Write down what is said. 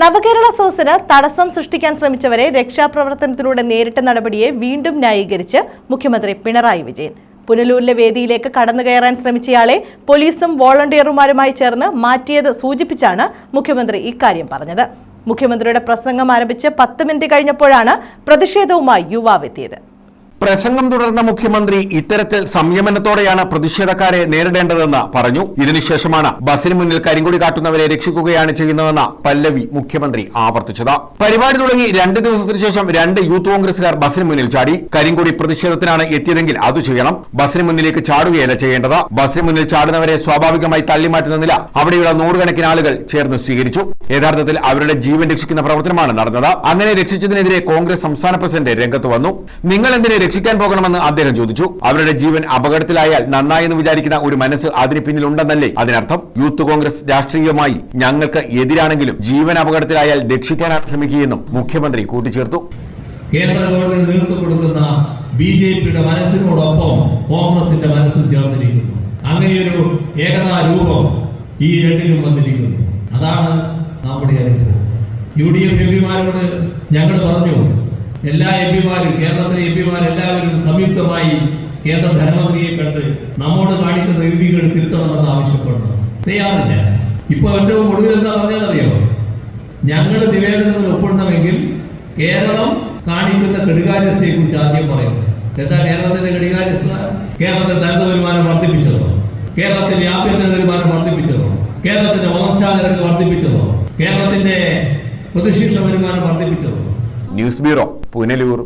നവകേരള സോസിന് തടസ്സം സൃഷ്ടിക്കാൻ ശ്രമിച്ചവരെ രക്ഷാപ്രവർത്തനത്തിലൂടെ നേരിട്ട നടപടിയെ വീണ്ടും ന്യായീകരിച്ച് മുഖ്യമന്ത്രി പിണറായി വിജയൻ. പുനലൂരിലെ വേദിയിലേക്ക് കടന്നു കയറാൻ ശ്രമിച്ചയാളെ പോലീസും വോളണ്ടിയർമാരുമായി ചേർന്ന് മാറ്റിയത് സൂചിപ്പിച്ചാണ് മുഖ്യമന്ത്രി ഇക്കാര്യം പറഞ്ഞത്. മുഖ്യമന്ത്രിയുടെ പ്രസംഗം ആരംഭിച്ച് പത്ത് മിനിറ്റ് കഴിഞ്ഞപ്പോഴാണ് പ്രതിഷേധവുമായി യുവാവെത്തിയത് പ്രസംഗം തുടർന്ന മുഖ്യമന്ത്രി ഇത്തരത്തിൽ സംയമനത്തോടെയാണ് പ്രതിഷേധക്കാരെ നേരിടേണ്ടതെന്ന് പറഞ്ഞു. ഇതിനുശേഷമാണ് ബസിന് മുന്നിൽ കരിങ്കൊടി കാട്ടുന്നവരെ രക്ഷിക്കുകയാണ് ചെയ്യുന്നതെന്ന് പല്ലവി മുഖ്യമന്ത്രി ആവർത്തിച്ചത്. പരിപാടി തുടങ്ങി രണ്ട് ദിവസത്തിനു ശേഷം രണ്ട് യൂത്ത് കോൺഗ്രസുകാർ ബസിന് മുന്നിൽ ചാടി. കരിങ്കൊടി പ്രതിഷേധത്തിനാണ് എത്തിയതെങ്കിൽ അത് ചെയ്യണം. ബസിന് മുന്നിലേക്ക് ചാടുകയല്ല ചെയ്യേണ്ടത്. ബസിന് മുന്നിൽ ചാടുന്നവരെ സ്വാഭാവികമായി തള്ളിമാറ്റുന്ന നില അവിടെയുള്ള നൂറുകണക്കിന് ആളുകൾ ചേർന്ന് സ്വീകരിച്ചു. യഥാർത്ഥത്തിൽ അവരുടെ ജീവൻ രക്ഷിക്കുന്ന പ്രവർത്തനമാണ് നടന്നത്. അങ്ങനെ രക്ഷിച്ചതിനെതിരെ കോൺഗ്രസ് സംസ്ഥാന പ്രസിഡന്റ് രംഗത്ത് വന്നു. നിങ്ങൾ എന്തിനെ രക്ഷിക്കാൻ പോകണമെന്ന് അദ്ദേഹം ചോദിച്ചു. അവരുടെ ജീവൻ അപകടത്തിലായാൽ നന്നായെന്ന് വിചാരിക്കുന്ന ഒരു മനസ്സ് അതിന് പിന്നിലുണ്ടെന്നല്ലേ? അതിനർത്ഥം യൂത്ത് കോൺഗ്രസ് രാഷ്ട്രീയമായി ഞങ്ങൾക്ക് എതിരാണെങ്കിലും ജീവൻ അപകടത്തിലായാൽ രക്ഷിക്കാനാണ് ശ്രമിക്കുകയെന്നും മുഖ്യമന്ത്രി കൂട്ടിച്ചേർത്തു. കേന്ദ്ര ഗവൺമെന്റ് നേതൃത്വം കൊടുക്കുന്ന ബി ജെ പിയുടെ മനസ്സിനോടൊപ്പം കോൺഗ്രസിന്റെ മനസ്സും ചേർന്നിരിക്കുന്നു. അങ്ങനെയൊരു ഏകതാ രൂപം ഈ രണ്ടിലും വന്നിരിക്കുന്നു. അതാണ് നമ്മുടെ അനുഭവം. യു ഡി എഫ് എം പിമാരോട് ഞങ്ങൾ പറഞ്ഞു എല്ലാ എം പിമാരും കേരളത്തിലെ എം പിമാർ എല്ലാവരും സംയുക്തമായി കേന്ദ്ര ധനമന്ത്രിയെ കണ്ട് നമ്മോട് കാണിക്കുന്ന രീതികൾ തിരുത്തണമെന്ന് ആവശ്യപ്പെടുന്നു. തയ്യാറില്ല. ഇപ്പൊ ഏറ്റവും ഒടുവിൽ എന്താ പറഞ്ഞതെന്നറിയോ? ഞങ്ങൾ നിവേദനത്തിൽ ഒപ്പിടണമെങ്കിൽ കേരളം കാണിക്കുന്ന കെടുകാര്യസ്ഥയെ കുറിച്ച് ആദ്യം പറയും എന്താ കേരളത്തിന്റെ കെടുകാര്യസ്ഥ? കേരളത്തിൽ ദരിദ്ര വരുമാനം വർദ്ധിപ്പിച്ചതോ? കേരളത്തിന്റെ ആഭ്യന്തര വരുമാനം വർദ്ധിപ്പിച്ചതോ? കേരളത്തിന്റെ വളർച്ചാ നിരക്ക് വർദ്ധിപ്പിച്ചതോ? കേരളത്തിന്റെ പ്രതിശീർഷ വരുമാനം വർദ്ധിപ്പിച്ചതോ? News bureau. പുനലൂർ